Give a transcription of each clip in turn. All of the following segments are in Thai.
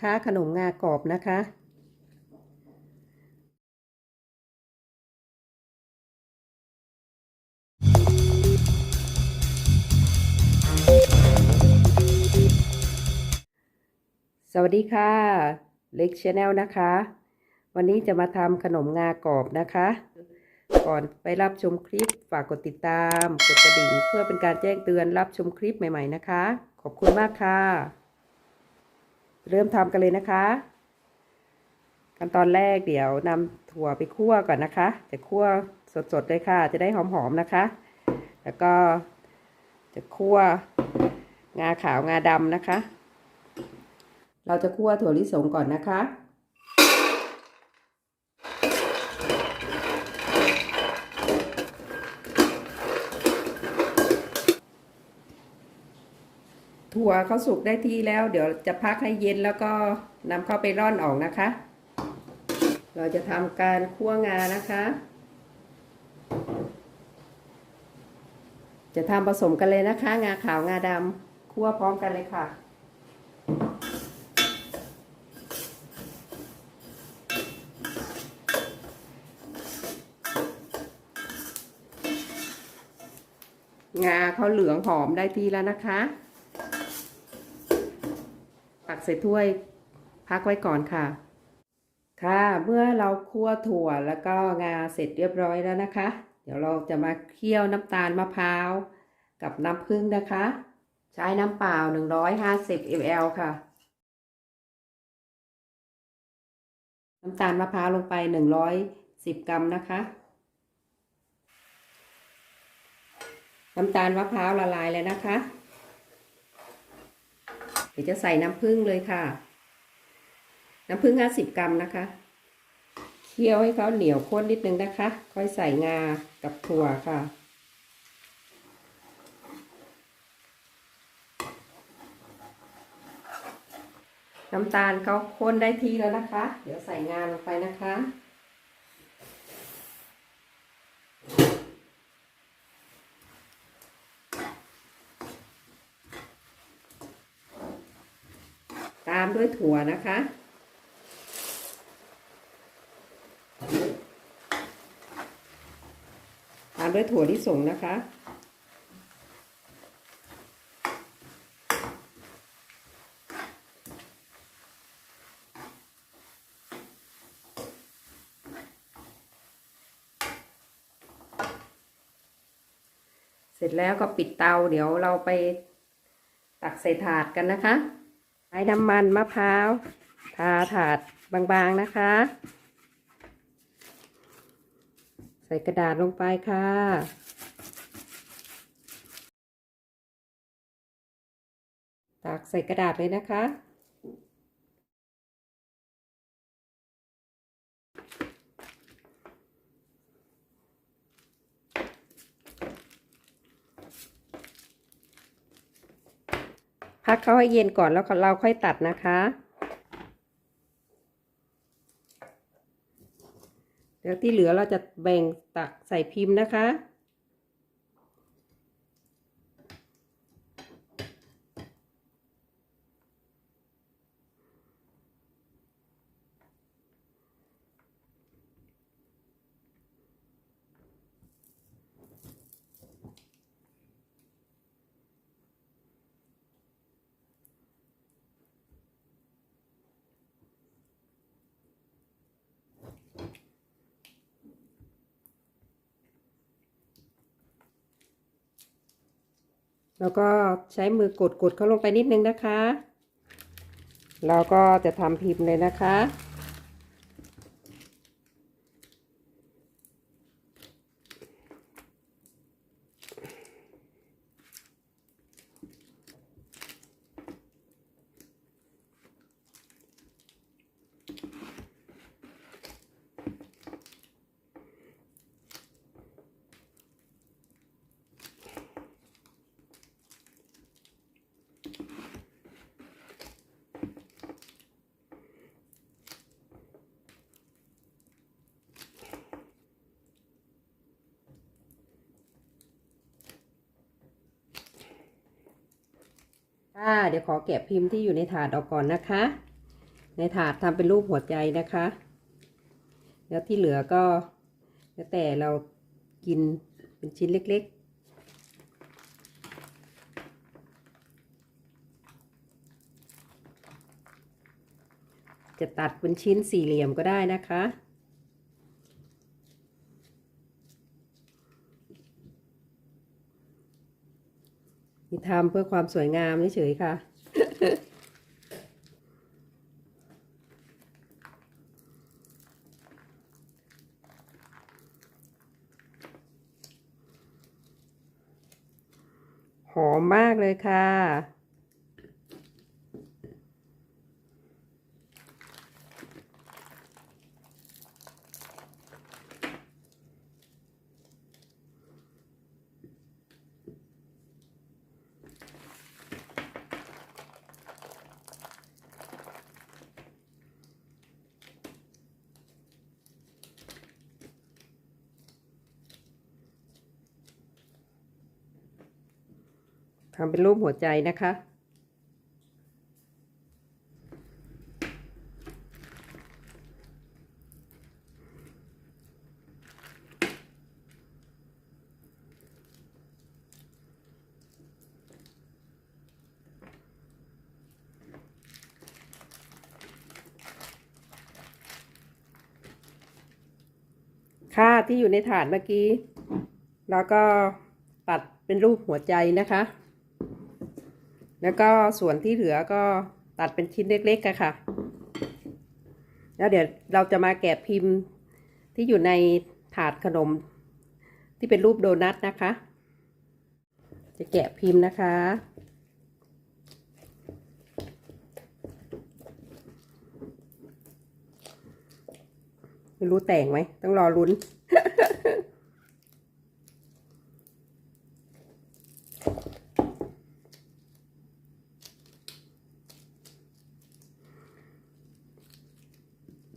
ค่ะขนมงากรอบนะคะ สวัสดีค่ะ เล็กชาแนลนะคะ วันนี้จะมาทำขนมงากรอบนะคะ ก่อนไปรับชมคลิปฝากกดติดตาม กดกระดิ่งเพื่อเป็นการแจ้งเตือนรับชมคลิปใหม่ ๆ นะคะ ขอบคุณมากค่ะ เริ่มทำกันเลยนะคะขั้นตอนแรกเดี๋ยวนำถั่วไปคั่วก่อนนะคะ จะคั่วสดๆเลยค่ะ จะได้หอมๆนะคะ แล้วก็จะคั่วงาขาวงาดำนะคะ เราจะคั่วถั่วลิสงก่อนนะคะ ถั่วเขาสุกได้ที่แล้ว เดี๋ยวจะพักให้เย็นแล้วก็นำเข้าไปร่อนออกนะคะ เราจะทำการคั่วงานะคะ จะทำผสมกันเลยนะคะ งาขาวงาดำคั่วพร้อมกันเลยค่ะงาเขาเหลืองหอมได้ที่แล้วนะคะ ตักใส่ถ้วยพักไว้ก่อนค่ะ ค่ะเมื่อเราคั่วถั่วแล้วก็งาเสร็จเรียบร้อยแล้วนะคะ เดี๋ยวเราจะมาเคี่ยวน้ำตาลมะพร้าวกับน้ำผึ้งนะคะ ใช้น้ำเปล่า 150 ml ค่ะ น้ำตาลมะพร้าวลงไป 110 กรัมนะคะ น้ำตาลมะพร้าวละลายแล้วนะคะ ดี๋ยวจะใส่น้ำผึ้งเลยค่ะ น้ำผึ้ง50กรัมนะคะ เคี่ยวให้เขาเหนียวข้นนิดนึงนะคะ ค่อยใส่งากับถั่วค่ะ น้ำตาลเขาข้นได้ที่แล้วนะคะ เดี๋ยวใส่งาลงไปนะคะามด้วยถั่วนะคะ ตามด้วยถั่วลิสงนะคะ เสร็จแล้วก็ปิดเตาเดี๋ยวเราไปตักใส่ถาดกันนะคะ ใช้น้ำมันมะพร้าวทาถาดบางๆนะคะ ใส่กระดาษลงไปค่ะตักใส่กระดาษเลยนะคะ พักเขาให้เย็นก่อนแล้วเราค่อยตัดนะคะเดี๋ยวที่เหลือเราจะแบ่งตักใส่พิมพ์นะคะ แล้วก็ใช้มือกดกดเขาลงไปนิดนึงนะคะ เราก็จะทำพิมพ์เลยนะคะ ค่ะเดี๋ยวขอแกะพิมพ์ที่อยู่ในถาดออกก่อนนะคะ ในถาดทำเป็นรูปหัวใจนะคะ แล้วที่เหลือก็แล้วแต่เรากินเป็นชิ้นเล็ก ๆจะตัดเป็นชิ้นสี่เหลี่ยมก็ได้นะคะ นี่ทำเพื่อความสวยงามเฉยๆค่ะ หอมมากเลยค่ะ ทำเป็นรูปหัวใจนะคะ ค่าที่อยู่ในถาดเมื่อกี้ แล้วก็ตัดเป็นรูปหัวใจนะคะ แล้วก็ส่วนที่เหลือก็ตัดเป็นชิ้นเล็กๆกันค่ะ แล้วเดี๋ยวเราจะมาแกะพิมพ์ที่อยู่ในถาดขนม ที่เป็นรูปโดนัทนะคะ จะแกะพิมพ์นะคะไม่รู้แต่งไหม ต้องรอลุ้น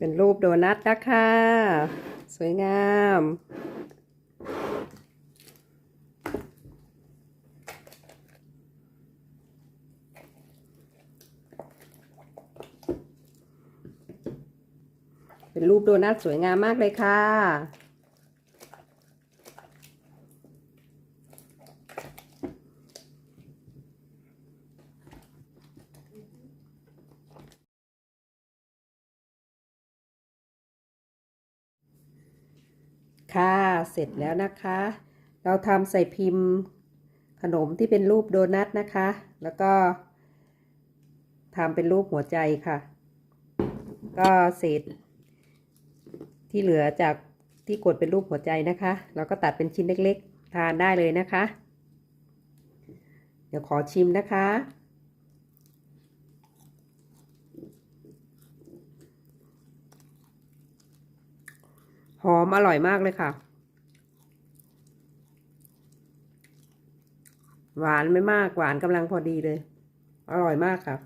เป็นรูปโดนัทนะคะ สวยงาม เป็นรูปโดนัทสวยงามมากเลยค่ะ ค่ะ เสร็จแล้วนะคะ เราทำใส่พิมพ์ขนมที่เป็นรูปโดนัทนะคะ แล้วก็ทำเป็นรูปหัวใจค่ะ ก็เศษที่เหลือจากที่กดเป็นรูปหัวใจนะคะ เราก็ตัดเป็นชิ้นเล็กๆ ทานได้เลยนะคะ เดี๋ยวขอชิมนะคะ หอมอร่อยมากเลยค่ะ หวานไม่มากหวานกำลังพอดีเลย อร่อยมากค่ะ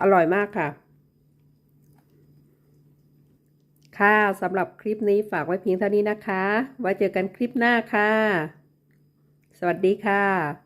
อร่อยมากค่ะ ค่ะสำหรับคลิปนี้ฝากไว้เพียงเท่านี้นะคะ ไว้เจอกันคลิปหน้าค่ะ สวัสดีค่ะ